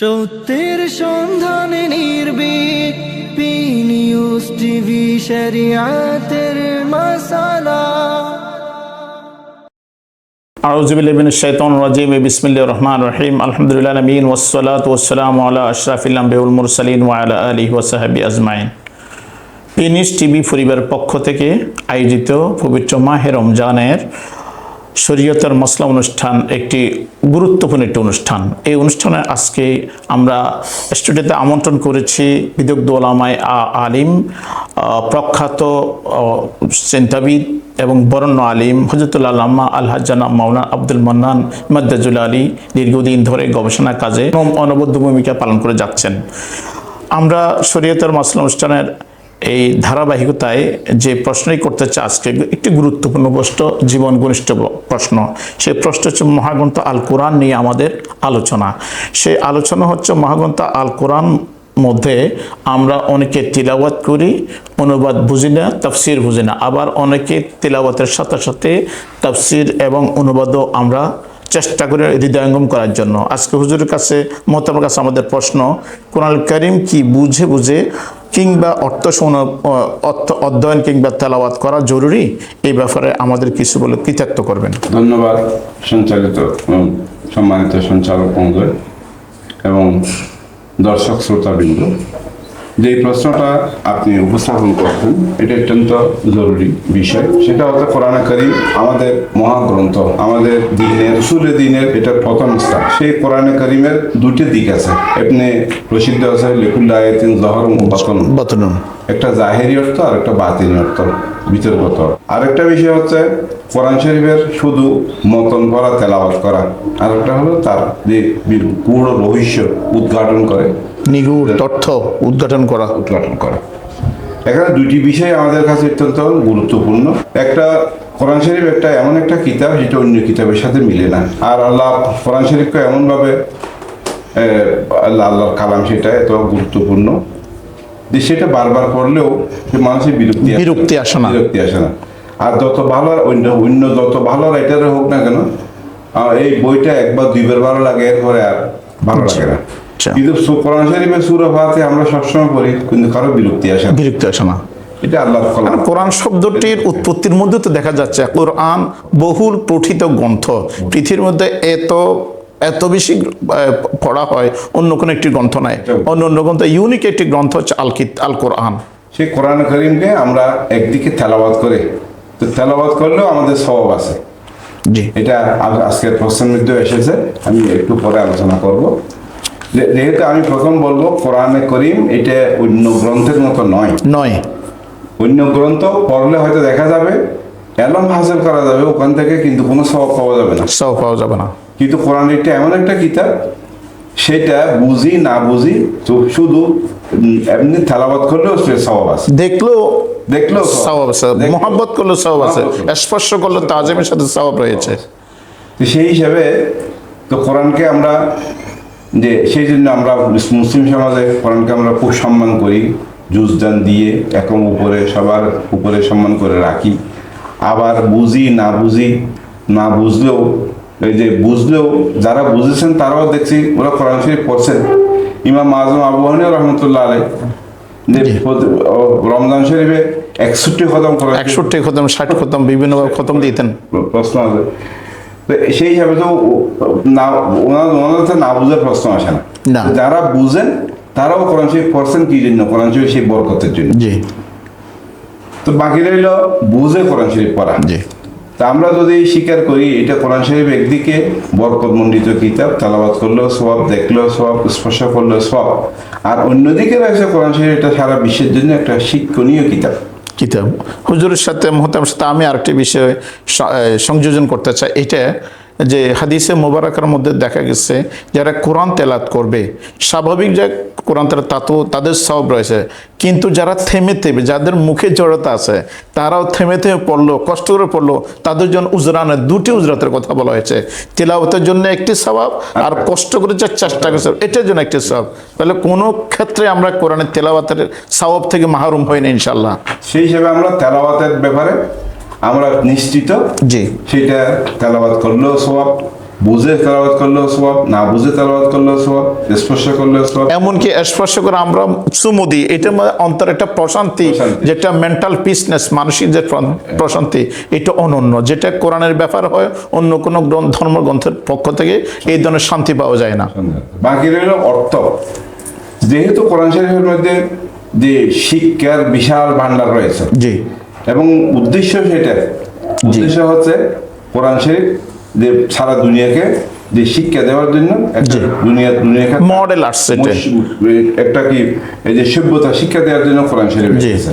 সত্যের সন্ধানে news TV শরিয়াতের মশালা রহিম। আলহামদুলিল্লাহ নবীন, ওয়াসসালাতু ওয়াসসালামু আলা আশরাফিল আম্বিয়াল মুরসালিন ওয়া আলা আজমাইন। টিভি পরিবারের পক্ষ থেকে আয়োজিত পবিত্র মাহে রমজানের শরীয়তের মশলা অনুষ্ঠান একটি গুরুত্বপূর্ণ একটি অনুষ্ঠান। এই অনুষ্ঠানে আজকে আমরা স্টুডিওতে আমন্ত্রণ করেছি বিদগ্ধ ওলামায় আ- আলিম প্রখ্যাত চিন্তাবিদ এবং বরণ্য আলিম হজরতুল্লাহ আল্লামা আলহাজানা মাওলানা আব্দুল মান্নান মদ্দাজুল আলী দীর্ঘদিন ধরে গবেষণা কাজে অনবদ্য ভূমিকা পালন করে যাচ্ছেন। আমরা শরীয়তের মশলা অনুষ্ঠানের এই ধারাবাহিকতায় যে প্রশ্নই করতে চাই আজকে একটি গুরুত্বপূর্ণ প্রশ্ন জীবন ঘনিষ্ঠ প্রশ্ন সেই প্রশ্ন হচ্ছে মহাগ্রন্থ আল কোরআন নিয়ে আমাদের আলোচনা। সেই আলোচনা হচ্ছে মহাগ্রন্থ আল কোরআন মধ্যে আমরা অনেকে তিলাওয়াত করি, অনুবাদ বুঝি না, তফসির বুঝি না। আবার অনেকে তিলাওয়াতের সাথে সাথে তফসির এবং অনুবাদও আমরা চেষ্টা করে হৃদয়ঙ্গম করার জন্য। আজকে হুজুরের কাছে মহতামের কাছে আমাদের প্রশ্ন কোরআন করিম কি বুঝে বুঝে কিংবা অর্থ শোনা অর্থ অধ্যয়ন কিংবা তেলাওয়াত করা জরুরি, এই ব্যাপারে আমাদের কিছু বলে কৃতার্থ করবেন। ধন্যবাদ, সঞ্চালিত সম্মানিত সঞ্চালক মহোদয় এবং দর্শক শ্রোতাবৃন্দ। যে প্রশ্নটা আপনি উপস্থাপন করছেন এটা অত্যন্ত জরুরি বিষয়। সেটা হচ্ছে কোরআন করিম আমাদের মহাগ্রন্থ আমাদের দিনের সুরে দিনের এটা প্রথম স্থান। সেই কোরআন করিমের দুটি দিক আছে। এমনি প্রসিদ্ধ আছে লিকুল্লা আয়াতিন জহর একটা জাহেরি অর্থ আর একটা বাতিনি অর্থ বিতর্কত আরেকটা বিষয় হচ্ছে কোরআন শরীফের শুধু মতন করা তেলাওয়াত করা। আর একটা হলো তার যে পুরো রহস্য উদ্ঘাটন করে। নিগুড় তথ্য উদ্ঘাটন করা। উদ্ঘাটন করা। এখানে দুইটি বিষয় আমাদের কাছে অত্যন্ত গুরুত্বপূর্ণ। একটা কোরআন শরীফ একটা এমন একটা কিতাব যেটা অন্য কিতাবের সাথে মিলে না। আর আল্লাহ কোরআন শরীফকে এমনভাবে আল্লাহ আল্লাহর কালাম সেটা এত গুরুত্বপূর্ণ যে সেটা বারবার পড়লেও সে মানুষের বিরক্তি আসে বিরক্তি আসে না। বিরক্তি আসে না। আর যত ভালো অন্য অন্য যত ভালো রাইটার হোক না কেন এই বইটা একবার দুইবার ভালো লাগে এরপরে আর ভালো লাগে না। আচ্ছা। কিন্তু কোরআন শরীফের সুরা ফাতে আমরা সবসময় পড়ি কিন্তু কারও বিরক্তি আসে বিরক্তি আসে না। এটা কারণ কোরআন শব্দটির উৎপত্তির মধ্যে তো দেখা যাচ্ছে কোরআন বহুল পঠিত গ্রন্থ। পৃথিবীর মধ্যে এত এত বেশি পড়া হয় অন্য কোনো একটি গ্রন্থ নাই। অন্য অন্য গ্রন্থ ইউনিক একটি গ্রন্থ হচ্ছে আল কিত আল কোরআন। সেই কোরআন করিমকে আমরা একদিকে তেলাবাদ করে। তো তেলাবাদ করলেও আমাদের স্বভাব আছে। জি। এটা আজকের প্রশ্নের মধ্যে এসেছে। আমি একটু পরে আলোচনা করব। যেহেতু আমি প্রথম বলব কোরআনে করিম এটা অন্য গ্রন্থের মতো নয়। নয়। অন্য গ্রন্থ পড়লে হয়তো দেখা যাবে এলম হাসিল করা যাবে ওখান থেকে কিন্তু কোনো স্বভাব পাওয়া যাবে না। সব পাওয়া যাবে না। কিন্তু কোরআন এটা এমন একটা কিতাব সেটা বুঝি না বুঝি শুধু এমনি থালাবাদ করলেও সে স্বভাব আছে। দেখল দেখলেও সওয়াব। আছে মোহাব্বত করলে আছে স্পর্শ করলে তাজিমের সাথে সওয়াব রয়েছে। সেই হিসাবে তো কোরআনকে আমরা যে সেই জন্য আমরা মুসলিম সমাজে কোরআনকে আমরা খুব সম্মান করি জুজদান দিয়ে একম উপরে সবার উপরে সম্মান করে রাখি। আবার বুঝি না বুঝি না বুঝলেও এই যে বুঝলেও যারা বুঝেছেন তারাও দেখছি ওরা কোরআন শরীফ পড়ছেন। ইমাম আজম আবু হানি রহমতুল্লাহ আলাই যে রমজান শরীফে একষট্টি খতম করে একষট্টি খতম ষাট খতম বিভিন্ন খতম দিতেন। প্রশ্ন আছে। তো সেই হিসাবে তো না ওনার ওনাদের না বুঝার প্রশ্ন আসে না। যারা বুঝেন তারাও কোরআন শরীফ পড়ছেন কি জন্য? কোরআন শরীফ সেই বরকতের জন্য। জি। তো বাকি রইল বুঝে কোরআন শরীফ পড়া। জি। তা আমরা যদি স্বীকার করি এটা কোরআন শরীফ একদিকে বরকত মণ্ডিত কিতাব তালাবাদ করলেও সব দেখলেও সব স্পর্শ করলেও সব আর অন্যদিকে রয়েছে কোরআন শরীফ এটা সারা বিশ্বের জন্য একটা শিক্ষণীয় কিতাব। কিতাব। হুজুরের সাথে মহতাম সাথে আমি আরেকটি বিষয়ে সংযোজন করতে চাই। এটা যে হাদিসে মোবারকের মধ্যে দেখা গেছে, যারা কোরআন তেলাত করবে, স্বাভাবিক যে কোরআন তেলাত তা তো তাদের সব রয়েছে। কিন্তু যারা থেমে থেমে, যাদের মুখে জড়তা আছে, তারাও থেমে থেমে পড়ল, কষ্ট করে পড়ল, তাদের জন্য উজরানের দুটি উজরাতের কথা বলা হয়েছে। তেলাওয়াতের জন্য একটি স্বভাব আর কষ্ট করে যে চেষ্টা করছে, এটার জন্য একটি স্বভাব। তাহলে কোনো ক্ষেত্রে আমরা কোরআনের তেলাওয়াতের স্বভাব থেকে মাহরুম হই না ইনশাল্লাহ সেই হিসাবে আমরা তেলাওয়াতের ব্যাপারে আমরা নিশ্চিত জি। সেটা তেলাবাদ করলেও সব বুঝে তেলাওয়াত করলেও সব না বুঝে তেলাওয়াত করলেও সব স্পর্শ করলেও সব এমনকি স্পর্শ করে আমরা চুমু দিই এটার মধ্যে অন্তর একটা প্রশান্তি। যেটা মেন্টাল পিসনেস মানসিক যে প্রশান্তি এটা অনন্য। যেটা কোরআনের ব্যাপার হয় অন্য কোনো গ্রন্থ ধর্মগ্রন্থের পক্ষ থেকে এই ধরনের শান্তি পাওয়া যায় না। বাকি রইল অর্থ। যেহেতু কোরআন শরীফের মধ্যে যে শিক্ষার বিশাল ভান্ডার রয়েছে জি। এবং উদ্দেশ্য সেটা উদ্দেশ্য হচ্ছে কোরআন শরীফ যে সারা দুনিয়াকে যে শিক্ষা দেওয়ার জন্য একটা দুনিয়া দুনিয়াকে মডেল আসছে একটা কি এই যে সভ্যতা শিক্ষা দেওয়ার জন্য কোরআন শরীফ এসেছে।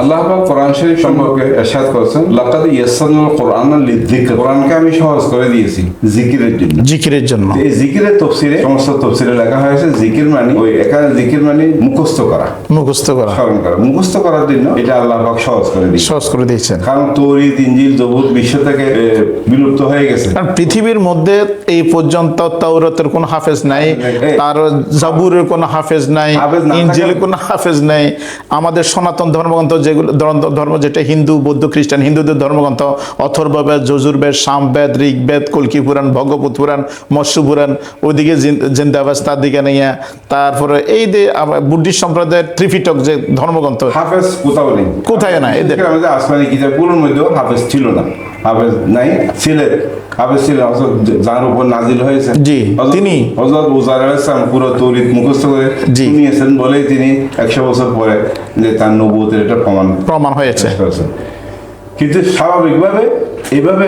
আল্লাহ কোরআন শরীফ সম্পর্কে ইরশাদ করেছেন লাকাদ ইয়াসসারনাল কোরআনা লিযিকর কোরআনকে আমি সহজ করে দিয়েছি জিকিরের জন্য। জিকিরের জন্য। এই জিকিরের তফসিরে সমস্ত তফসিরে লেখা হয়েছে জিকির মানে ওই এখানে জিকির মানে মুখস্থ করা। মুখস্থ করা। স্মরণ করা। মুখস্থ করার জন্য এটা আল্লাহ পাক সহজ করে দিয়েছে সহজ করে দিয়েছেন। কারণ তৌরিত ইঞ্জিল জবুত বিশ্ব থেকে বিলুপ্ত হয়ে গেছে। কারণ পৃথিবীর মধ্যে এই পর্যন্ত তাওরাতের কোনো হাফেজ নাই তার জাবুরের কোনো হাফেজ নাই কোনো হাফেজ নাই আমাদের সনাতন ধর্মগ্রন্থ যেগুলো ধর্ম- যেটা হিন্দু বৌদ্ধ খ্রিস্টান হিন্দুদের ধর্মগ্রন্থ অথর্ববেদ যজুর্বেদ সামবেদ ঋগ্বেদ কলকি পুরাণ ভগবত পুরাণ মৎস্য পুরাণ ওইদিকে জিন- জিন্দাবাস তার দিকে নিয়ে তারপরে এই যে বুদ্ধিস্ট সম্প্রদায়ের ত্রিপিটক যে ধর্মগ্রন্থ হাফেজ কোথাও নেই। কোথায় না এদের আসমানি কিতাবগুলোর মধ্যেও হাফেজ ছিল না। হাফেজ নাই ছিলেন হাফেজ ছিলেন অর্থাৎ যার উপর নাজিল হয়েছে জি, তিনি। হযরত উজার আলাইসালাম পুরো তৌরিত মুখস্থ করে জি। শুনিয়েছেন বলেই তিনি একশো বছর পরে যে তার নবুয়তের এটা প্রমাণ প্রমাণ হয়েছে কিন্তু স্বাভাবিকভাবে এইভাবে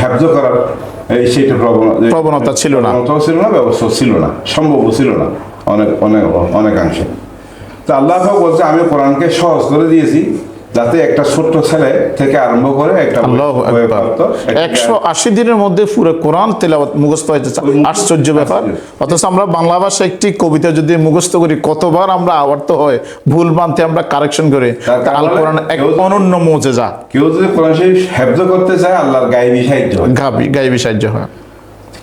হ্যাবজ করার এই সেটা প্রবণ- প্রবণতা ছিল না। ছিল না ব্যবস্থা ছিল না সম্ভবও ছিল না অনেক অনেক অনেকাংশে তো আল্লাহ বলছে আমি কোরআনকে সহজ করে দিয়েছি যাতে একটা ছোট্ট ছেলে থেকে আরম্ভ করে একটা একশো আশি দিনের মধ্যে পুরো কোরআন তেলাওয়াত মুখস্থ হয়েছে। আশ্চর্য ব্যাপার। অথচ আমরা বাংলা ভাষা একটি কবিতা যদি মুখস্থ করি কতবার আমরা আবর্ত হয় ভুল মানতে আমরা কারেকশন করে আল কোরআন এক অনন্য মোজেজা। কেউ যদি কোরআন শরীফ করতে চায় আল্লাহর গায়ে সাহায্য হয়। গাবি গাইবি সাহায্য হয়।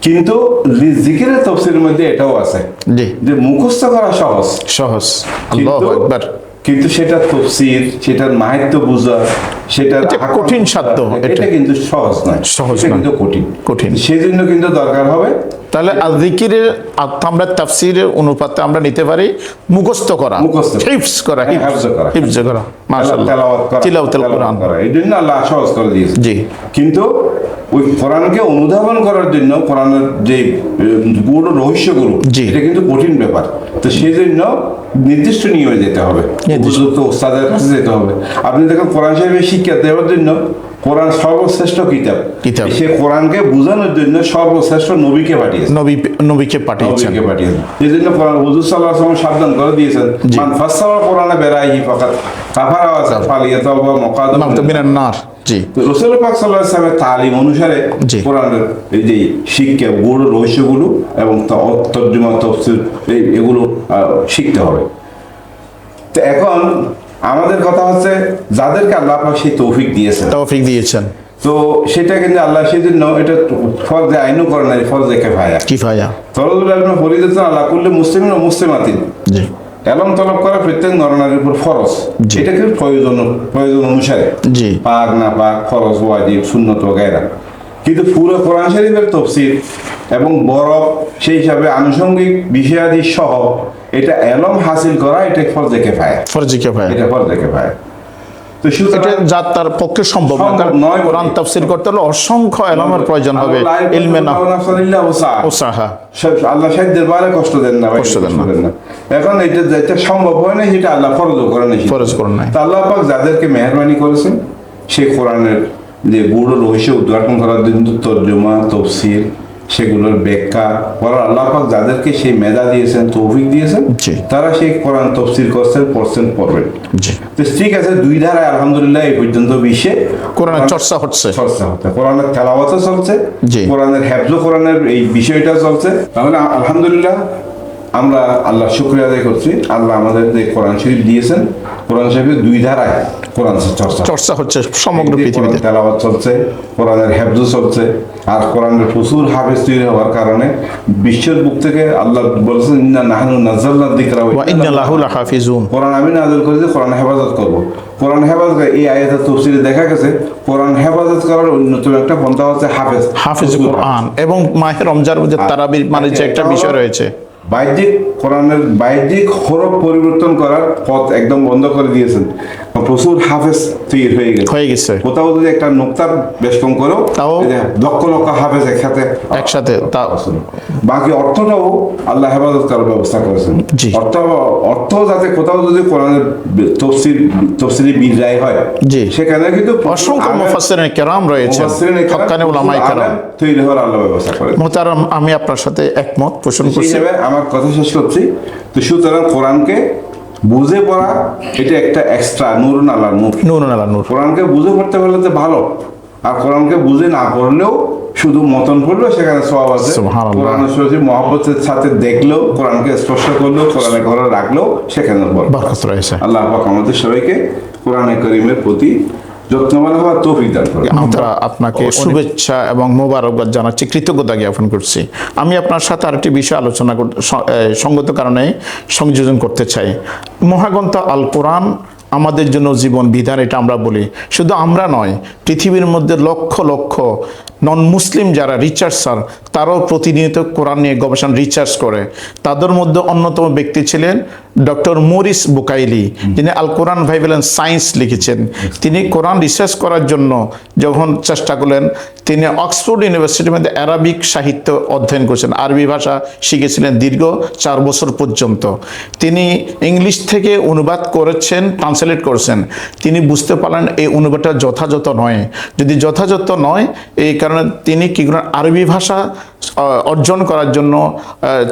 কিন্তু তফসিলের মধ্যে এটাও আছে যে মুখস্থ করা সহজ। সহজ। আল্লাহ একবার কিন্তু সেটা তফসির সেটার মাহাত্ম বোঝা সেটা কঠিন সাধ্য, এটা। কিন্তু সহজ নয় সহজ কিন্তু কঠিন কঠিন। সেজন্য কিন্তু দরকার হবে তাহলে আদিকিরের আমরা তাফসিরের অনুপাতে আমরা নিতে পারি মুখস্থ করা। হিফজ করা হ্যাঁ, হিফজ করা। করা মাশাআল্লাহ। তেলাওয়াত করা তিলাওয়াতুল তেলাওয়াত কোরআন। করা। এই জন্য আল্লাহ সহজ করে দিয়েছে। জি। কিন্তু ওই কোরআনকে অনুধাবন করার জন্য কোরআনের যে গূঢ় রহস্যগুলো। এটা কিন্তু কঠিন ব্যাপার। তো সেই জন্য নির্দিষ্ট নিয়মে যেতে হবে। উপযুক্ত ওস্তাদের কাছে যেতে হবে। আপনি দেখেন কোরআন সাহেবের শিক্ষা দেওয়ার জন্য কোরআন সর্বশ্রেষ্ঠ কিতাব। কিতাব। সে কোরআনকে বোঝানোর জন্য সর্বশ্রেষ্ঠ নবীকে পাঠিয়েছে। নবী নবীকে পাঠিয়েছেন নবীকে পাঠিয়েছেন। এই জন্য কোরআন হুজুর সাল্লাহ আসলাম সাবধান করে দিয়েছেন। মান ফাসাওয়া কোরআনে বেড়াইহি ফাকাত কাফারা ওয়া ফালিয়াতাওবা মুকাদ্দাম মিনান নার। জি। রসুল পাক সাল্লাহ ইসলামের তালিম অনুসারে। কোরআনের এই যে শিক্ষা গৌড় রহস্যগুলো এবং তা- তর্জমা তফসিল এই এগুলো শিখতে হবে। তো এখন আমাদের কথা হচ্ছে যাদেরকে আল্লাহ পাক সেই তৌফিক দিয়েছেন। তৌফিক দিয়েছেন। তো সেটা কিন্তু আল্লাহ সেই জন্য এটা ফরজে আইনও করে নাই ফরজে কেফায়া। কিফায়া। তরদুল আলম ফরিদাতুন আল্লাহ করলে মুসলিম ও মুসলিমাতিন। জি। এলম তলব করা প্রত্যেক নরনারীর উপর ফরজ। এটা কিন্তু প্রয়োজন প্রয়োজন অনুসারে। জি। পাক না পাক ফরজ ওয়াজিব সুন্নত গায়রা। কিন্তু পুরো কোরআন শরীফের তফসির এবং বরফ সেই হিসাবে আনুষঙ্গিক বিষয়াদি সহ এটা এলম হাসিল করা এটা ফরজে কেফায়া ফরজি কিফায়া এটা ফরজে কেফায়া তো এটা যা তার পক্ষে সম্ভব না সম্ভব কারণ নয় বটে। কোরআন তাফসির করতে হলে অসংখ্য এলমের প্রয়োজন হবে ইলমে না ও আল্লাহ সাহিত্যের বারে কষ্ট দেন না ভাই, কষ্ট দেন না। এখন এটা যেটা সম্ভব হয় না সেটা আল্লাহ ফরজ করেন আল্লাহ পাক যাদেরকে মেহরবানি করেছেন সেই কোরআনের যে গূঢ় রহস্য উদ্ঘাটন করার জন্য তর্জমা তফসির সেগুলোর ব্যাখ্যা করার আল্লাহ পাক যাদেরকে সেই মেধা দিয়েছেন তৌফিক দিয়েছেন তারা সেই কোরআন তফসির করছেন পড়ছেন পড়বেন। তো ঠিক আছে দুই ধারায় আলহামদুলিল্লাহ এই পর্যন্ত বিশ্বে কোরআনের চর্চা হচ্ছে। চর্চা হচ্ছে। কোরআনের তেলাওয়াতও চলছে। কোরআনের হ্যাফজ কোরআনের এই বিষয়টা চলছে। তাহলে আলহামদুলিল্লাহ আমরা আল্লাহ শুক্রিয়া আদায় করছি। আল্লাহ আমাদের যে কোরআন শরীফ দিয়েছেন। কোরআন শরীফের দুই ধারায় কোরআন চর্চা। চর্চা হচ্ছে সমগ্র পৃথিবীতে। তেলাওয়াত চলছে কোরআনের হেফজু চলছে আর কোরআনের প্রচুর হাফেজ তৈরি হওয়ার কারণে বিশ্বের বুক থেকে আল্লাহ বলেছেন ইন্না নাহানু নাজ্জালনা যিকরা ওয়া ইন্না লাহু লাহাফিজুন। কোরআন আমি নাযিল করেছি কোরআন হেফাজত করব। কোরআন হেফাজত এই আয়াতের তফসিলে দেখা গেছে কোরআন হেফাজত করার অন্যতম একটা পন্থা হচ্ছে হাফেজ। হাফিজ কোরআন এবং মাহের রমজান যে তারাবির মানে যে একটা বিষয় রয়েছে। বাহ্যিক কোরআনের বাহ্যিক হরফ পরিবর্তন করার পথ একদম বন্ধ করে দিয়েছেন। প্রচুর হাফেজ তৈরি হয়ে গেছে। হয়ে গেছে। কোথাও যদি একটা নোক্তার বেশ কম করেও তাও- লক্ষ লক্ষ হাফেজ একসাথে একসাথে তা বাকি অর্থটাও আল্লাহ হেফাজত করার ব্যবস্থা করেছেন। জি। অর্থ অর্থ যাতে কোথাও যদি কোরআনের তফসির তফসিলি বিজয় হয় জি। সেখানে কিন্তু অসংখ্য মুফাসসিরিন কেরাম রয়েছে হক্কানি উলামায়ে কেরাম। তৈরি হওয়ার আল্লাহ ব্যবস্থা করে মোহতারাম আমি আপনার সাথে একমত পোষণ করছি। আমার কথা শেষ করছি। তো সুতরাং কোরআনকে বুঝে পড়া এটা একটা এক্সট্রা নুরুন আল্লাহ নূর নুরুন আলার নূর। কোরআনকে বুঝে পড়তে পারলে তো ভালো। আর কোরআনকে বুঝে না পড়লেও শুধু মতন পড়ল সেখানে সব আছে। কোরআন শরীফ মহব্বতের সাথে দেখল কোরআনকে স্পর্শ করল কোরআনে ঘরে রাখল সেখানে বরকত রয়েছে। আল্লাহ পাক আমাদের সবাইকে কোরআনে করিমের প্রতি যত্নবান হওয়ার তৌফিক দান করে আমরা আপনাকে শুভেচ্ছা এবং মোবারকবাদ জানাচ্ছি কৃতজ্ঞতা জ্ঞাপন করছি। আমি আপনার সাথে আরেকটি বিষয় আলোচনা করতে সঙ্গত কারণে সংযোজন করতে চাই। মহাগ্রন্থ আল কোরআন আমাদের জন্য জীবন বিধান এটা আমরা বলি। শুধু আমরা নয় পৃথিবীর মধ্যে লক্ষ লক্ষ নন মুসলিম যারা রিসার্চার তারাও প্রতিনিয়ত কোরআন নিয়ে গবেষণা রিচার্জ করে। তাদের মধ্যে অন্যতম ব্যক্তি ছিলেন ডক্টর মরিস বুকাইলি, যিনি আল কোরআন ভাইবেলেন সায়েন্স লিখেছেন। তিনি কোরআন রিসার্চ করার জন্য যখন চেষ্টা করলেন, তিনি অক্সফোর্ড ইউনিভার্সিটির মধ্যে অ্যারাবিক সাহিত্য অধ্যয়ন করেছেন। আরবি ভাষা শিখেছিলেন দীর্ঘ চার বছর পর্যন্ত। তিনি ইংলিশ থেকে অনুবাদ করেছেন ট্রান্সলেট করেছেন। তিনি বুঝতে পারলেন এই অনুবাদটা যথাযথ নয়। যদি যথাযথ নয়, এই তিনি কি করেন আরবি ভাষা অর্জন করার জন্য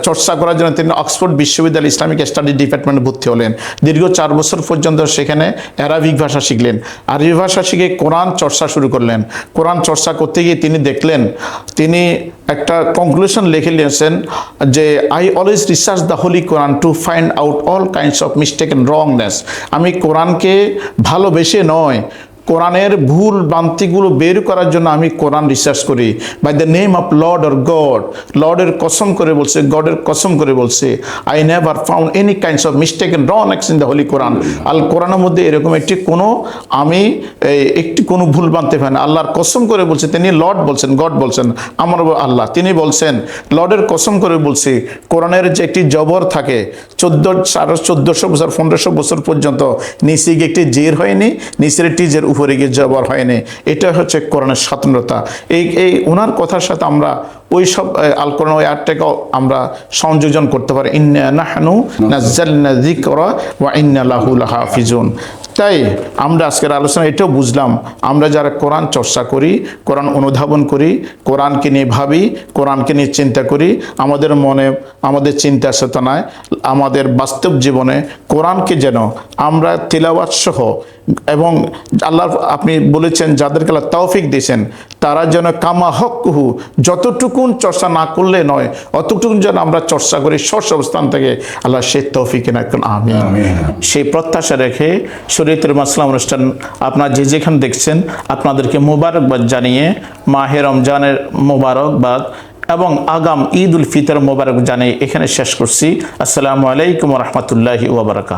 চর্চা করার জন্য তিনি অক্সফোর্ড বিশ্ববিদ্যালয় ইসলামিক স্টাডি ডিপার্টমেন্টে ভর্তি হলেন। দীর্ঘ চার বছর পর্যন্ত সেখানে অ্যারাবিক ভাষা শিখলেন। আরবি ভাষা শিখে কোরআন চর্চা শুরু করলেন। কোরআন চর্চা করতে গিয়ে তিনি দেখলেন, তিনি একটা কনক্লুশন লিখে নিয়েছেন যে I always research the holy Quran to find out all kinds of mistake and wrongness আমি কোরআনকে ভালোবেসে নয় কোরআনের ভুল ভ্রান্তিগুলো বের করার জন্য আমি কোরআন রিসার্চ করি। By the name of Lord or God লর্ডের কসম করে বলছে গডের কসম করে বলছে I never found any kinds of mistake and wrong in the holy Quran আল কোরআনের মধ্যে এরকম একটি কোনো আমি একটি কোনো ভুল মানতে পারি না। আল্লাহর কসম করে বলছে, তিনি লর্ড বলছেন গড বলছেন, আমার আল্লাহ, তিনি বলছেন লর্ডের কসম করে বলছি, কোরআনের যে একটি জবর থাকে, চোদ্দ, সাড়ে চোদ্দোশো বছর, পনেরোশো বছর পর্যন্ত নিচে একটি জের হয়নি, নিচের একটি জের উপরে গিয়ে জবর হয়নি। এটা হচ্ছে কোরআনের স্বাতন্ত্রতা এই এই ওনার কথার সাথে আমরা ওই সব আল কোরআন ওই আটটাকেও আমরা সংযোজন করতে পারি। ইন্না নাহনু নাজ্জালনা যিকরা ওয়া ইন্না লাহু লাহাফিজুন। তাই আমরা আজকের আলোচনা এটাও বুঝলাম। আমরা যারা কোরআন চর্চা করি, কোরআন অনুধাবন করি, কোরআনকে নিয়ে ভাবি, কোরআনকে নিয়ে চিন্তা করি, আমাদের মনে, আমাদের চিন্তা চেতনায়, আমাদের বাস্তব জীবনে কোরআনকে যেন আমরা তেলাওয়াত সহ এবং আল্লাহ আপনি বলেছেন যাদেরকে আল্লাহ তৌফিক দিয়েছেন তারা যেন কামা হকুহু যতটুকুন চর্চা না করলে নয় অতটুকুন যেন আমরা চর্চা করি শস্য অবস্থান থেকে আল্লাহ সে তৌফিক রাখুন আমি সেই প্রত্যাশা রেখে শরীয়তের মাসলাম অনুষ্ঠান আপনার যে যেখানে দেখছেন আপনাদেরকে মোবারকবাদ জানিয়ে মাহে রমজানের মোবারকবাদ এবং আগাম ঈদ উল ফিতর মোবারক জানিয়ে এখানে শেষ করছি। আসসালামু আলাইকুম রহমতুল্লাহি ওবরাকা